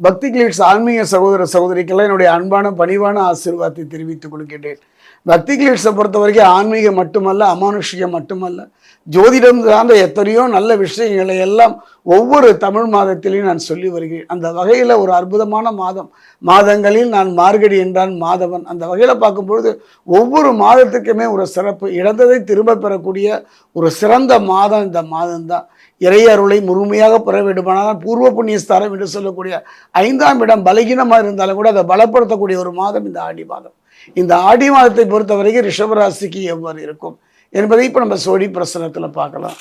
பக்தி கிளிட்ஸ் ஆன்மீக சகோதர சகோதரிக்கெல்லாம் என்னுடைய அன்பான பணிவான ஆசீர்வாதத்தை தெரிவித்துக் கொள்கின்றேன். பக்தி கிளிட்ஸை பொறுத்த வரைக்கும் ஆன்மீகம் மட்டுமல்ல அமானுஷியம் மட்டுமல்ல. ஜோதிடம் சார்ந்த எத்தனையோ நல்ல விஷயங்களை எல்லாம் ஒவ்வொரு தமிழ் மாதத்திலையும் நான் சொல்லி வருகிறேன். அந்த வகையில் ஒரு அற்புதமான மாதம். மாதங்களில் நான் மார்கடி என்றான் மாதவன். அந்த வகையில் பார்க்கும்பொழுது ஒவ்வொரு மாதத்துக்குமே ஒரு சிறப்பு. இழந்ததை திரும்ப பெறக்கூடிய ஒரு சிறந்த மாதம் இந்த மாதம்தான். இறையருளை முழுமையாக பெற வேண்டுமானால் பூர்வ புண்ணியஸ்தானம் என்று சொல்லக்கூடிய ஐந்தாம் இடம் பலகீனமாக இருந்தாலும் கூட அதை பலப்படுத்தக்கூடிய ஒரு மாதம் இந்த ஆடி மாதம். இந்த ஆடி மாதத்தை பொறுத்த வரைக்கும் ரிஷபராசிக்கு எவ்வாறு இருக்கும் என்பதை இப்போ நம்ம சோழி பிரசனத்தில் பார்க்கலாம்.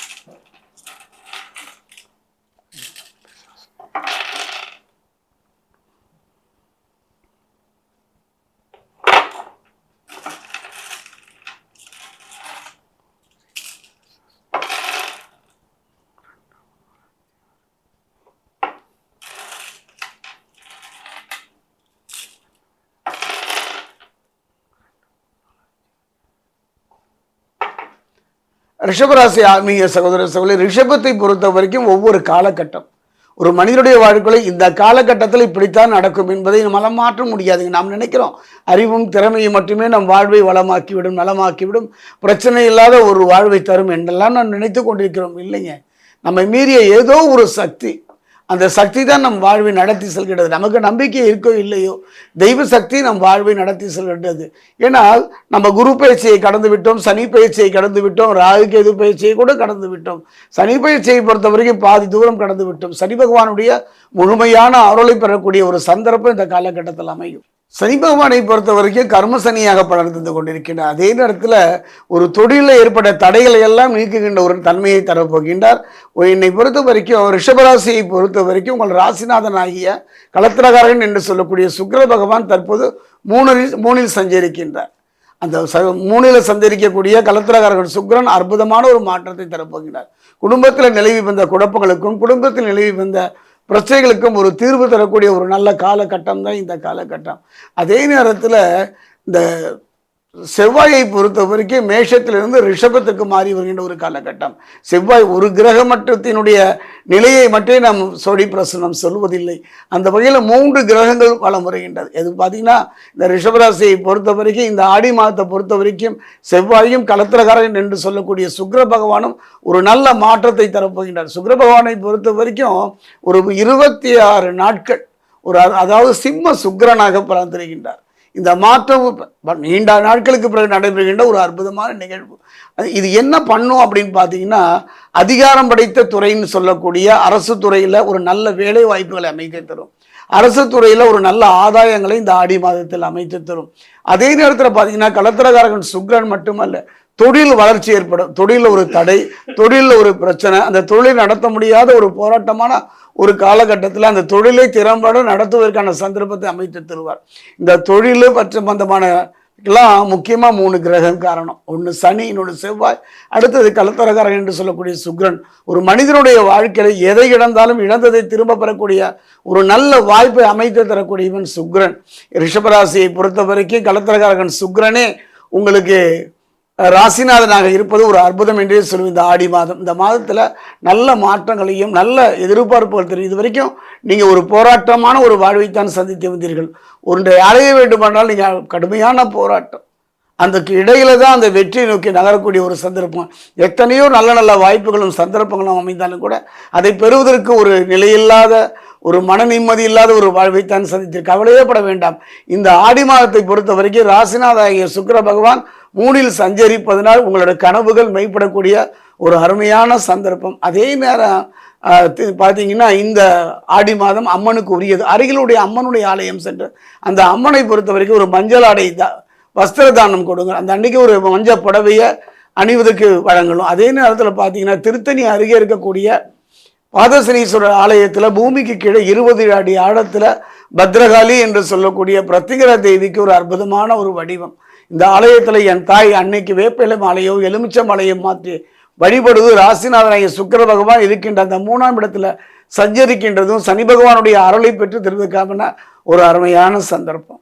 ரிஷபராசி ஆன்மீக சகோதர சகோதரி ரிஷபத்தை பொறுத்த வரைக்கும் ஒவ்வொரு காலகட்டம். ஒரு மனிதனுடைய வாழ்க்கையில் இந்த காலகட்டத்தில் இப்படித்தான் நடக்கும் என்பதை நம்மளால் மாற்ற முடியாதுங்க நாம் நினைக்கிறோம் அறிவும் திறமையும் மட்டுமே நம் வாழ்வை வளமாக்கிவிடும் நலமாக்கிவிடும். பிரச்சனை இல்லாத ஒரு வாழ்வை தரும் என்றெல்லாம் நாம் நினைத்து கொண்டிருக்கிறோம். இல்லைங்க. நம்மை மீறிய ஏதோ ஒரு சக்தி அந்த சக்தி தான் நம் வாழ்வை நடத்தி செல்கிறது நமக்கு நம்பிக்கை இருக்கோ இல்லையோ தெய்வ சக்தி நம் வாழ்வை நடத்தி செல்கின்றது. ஏன்னால் நம்ம குரு பயிற்சியை கடந்து விட்டோம் சனி பயிற்சியை கடந்து விட்டோம் ராகு கேது பயிற்சியை கூட கடந்து விட்டோம். சனி பயிற்சியை பொறுத்த வரைக்கும் பாதி தூரம் கடந்து விட்டோம். சனி பகவானுடைய முழுமையான அருளை பெறக்கூடிய ஒரு சந்தர்ப்பம் இந்த காலகட்டத்தில் அமையும். சனி பகவானை பொறுத்த வரைக்கும் கர்ம சனியாக பலர்ந்து கொண்டிருக்கின்றார் அதே நேரத்தில் ஒரு தொழிலில் ஏற்பட்ட தடைகளை எல்லாம் நீக்குகின்ற ஒரு தன்மையை தரப்போகின்றார். என்னை பொறுத்த வரைக்கும் ரிஷபராசியை பொறுத்த வரைக்கும் உங்கள் ராசிநாதன் ஆகிய கலத்திரகாரன் என்று சொல்லக்கூடிய சுக்கிர பகவான் தற்போது மூணில் மூணில் சஞ்சரிக்கின்றார். அந்த ச மூணில் சந்தரிக்கக்கூடிய கலத்திரகாரர்கள் சுக்கிரன் அற்புதமான ஒரு மாற்றத்தை தரப்போகிறார் குடும்பத்தில் நிலவி வந்த குழப்பங்களுக்கும் குடும்பத்தில் நிலவி வந்த பிரச்சனைகளுக்கும் ஒரு தீர்வு தரக்கூடிய ஒரு நல்ல காலகட்டம் தான் இந்த காலகட்டம். அதே நேரத்தில் இந்த செவ்வாயை பொறுத்த வரைக்கும் மேஷத்திலிருந்து ரிஷபத்துக்கு மாறி வருகின்ற ஒரு காலகட்டம். செவ்வாய் ஒரு கிரக மட்டத்தினுடைய நிலையை மட்டுமே நாம் சொடி பிரசனம் சொல்வதில்லை. அந்த வகையில் மூன்று கிரகங்கள் வளம் வருகின்றது. எது பார்த்தீங்கன்னா இந்த ரிஷபராசியை பொறுத்த வரைக்கும் இந்த ஆடி மாதத்தை பொறுத்த வரைக்கும் செவ்வாயும் கலத்திரகாரன் என்று சொல்லக்கூடிய சுக்ர பகவானும் ஒரு நல்ல மாற்றத்தை தரப்போகின்றார். சுக்ர பகவானை பொறுத்த வரைக்கும் ஒரு இருபத்தி ஆறு நாட்கள் ஒரு அதாவது சிம்ம சுக்கிரனாக பலந்திருக்கின்றார் இந்த மாற்றம் நீண்ட நாட்களுக்கு பிறகு நடைபெறுகின்ற ஒரு அற்புதமான நிகழ்வு. இது என்ன பண்ணும் அப்படின்னு பார்த்தீங்கன்னா அதிகாரம் படைத்த துறைன்னு சொல்லக்கூடிய அரசு துறையில் ஒரு நல்ல வேலை வாய்ப்புகளை அமைக்க தரும். அரசு துறையில் ஒரு நல்ல ஆதாயங்களை இந்த ஆடி மாதத்தில் அமைத்து தரும். அதே நேரத்தில் பார்த்தீங்கன்னா கலத்திரகாரகன் சுக்ரன் மட்டுமல்ல தொழில் வளர்ச்சி ஏற்படும். தொழிலில் ஒரு தடை தொழிலில் ஒரு பிரச்சனை. அந்த தொழில் நடத்த முடியாத ஒரு போராட்டமான ஒரு காலகட்டத்தில் அந்த தொழிலை திறம்பட நடத்துவதற்கான சந்தர்ப்பத்தை அமைத்து தருவார். இந்த தொழில் பற்ற எல்லாம் முக்கியமாக மூணு கிரகம் காரணம். ஒன்று சனி இன்னொன்று செவ்வாய். அடுத்தது கலத்தரகாரன் என்று சொல்லக்கூடிய சுக்ரன். ஒரு மனிதனுடைய வாழ்க்கையில் எதை இழந்தாலும் இழந்ததை திரும்ப பெறக்கூடிய ஒரு நல்ல வாய்ப்பை அமைத்து தரக்கூடியவன் சுக்ரன். ரிஷபராசியை பொறுத்த வரைக்கும் கலத்தரகாரகன் சுக்ரனே உங்களுக்கு ராசிநாதனாக இருப்பது ஒரு அற்புதம் என்றே சொல்லுவோம் இந்த ஆடி மாதம். இந்த மாதத்தில் நல்ல மாற்றங்களையும் நல்ல எதிர்பார்ப்புகள் தெரியும். இது வரைக்கும் நீங்கள் ஒரு போராட்டமான ஒரு வாழ்வைத்தான் சந்தித்து வந்தீர்கள். ஒன்றை அடைய வேண்டுமானால் நீங்கள் கடுமையான போராட்டம். அதுக்கு இடையில தான் அந்த வெற்றியை நோக்கி நகரக்கூடிய ஒரு சந்தர்ப்பம். எத்தனையோ நல்ல நல்ல வாய்ப்புகளும் சந்தர்ப்பங்களும் அமைந்தாலும் கூட அதை பெறுவதற்கு ஒரு நிலையில்லாத ஒரு மன நிம்மதி இல்லாத ஒரு வாழ்வைத்தான் சந்தித்து கவலையே பட வேண்டாம். இந்த ஆடி மாதத்தை பொறுத்த வரைக்கும் ராசிநாத ஆகிய சுக்கர பகவான் மூணில் சஞ்சரிப்பதனால் உங்களோட கனவுகள் மெய்ப்படக்கூடிய ஒரு அருமையான சந்தர்ப்பம். அதே நேரம் பார்த்தீங்கன்னா இந்த ஆடி மாதம் அம்மனுக்கு உரியது. அருகிலுடைய அம்மனுடைய ஆலயம் சென்று அந்த அம்மனை பொறுத்த வரைக்கும் ஒரு மஞ்சள் ஆடை வஸ்திர தானம் கொடுங்க. அந்த அன்னைக்கு ஒரு மஞ்சள் புடவையை அணிவதற்கு வழங்கணும். அதே நேரத்தில் பார்த்தீங்கன்னா திருத்தணி அருகே இருக்கக்கூடிய பாதசனீஸ்வரர் ஆலயத்தில் பூமிக்கு கீழே இருபது அடி ஆழத்தில் பத்ரகாளி என்று சொல்லக்கூடிய பிரத்திகர தேவிக்கு ஒரு அற்புதமான ஒரு வடிவம். இந்த ஆலயத்தில் என் தாய் அன்னைக்கு வேப்பிலை மாலையோ எலுமிச்ச மாலையோ மாற்றி வழிபடுவது ராசிநாதனாய சுக்கர பகவான் இருக்கின்ற அந்த மூணாம் இடத்துல சஞ்சரிக்கின்றதும் சனி பகவானுடைய அருளை பெற்று தெரிவிக்காமன்னா ஒரு அருமையான சந்தர்ப்பம்.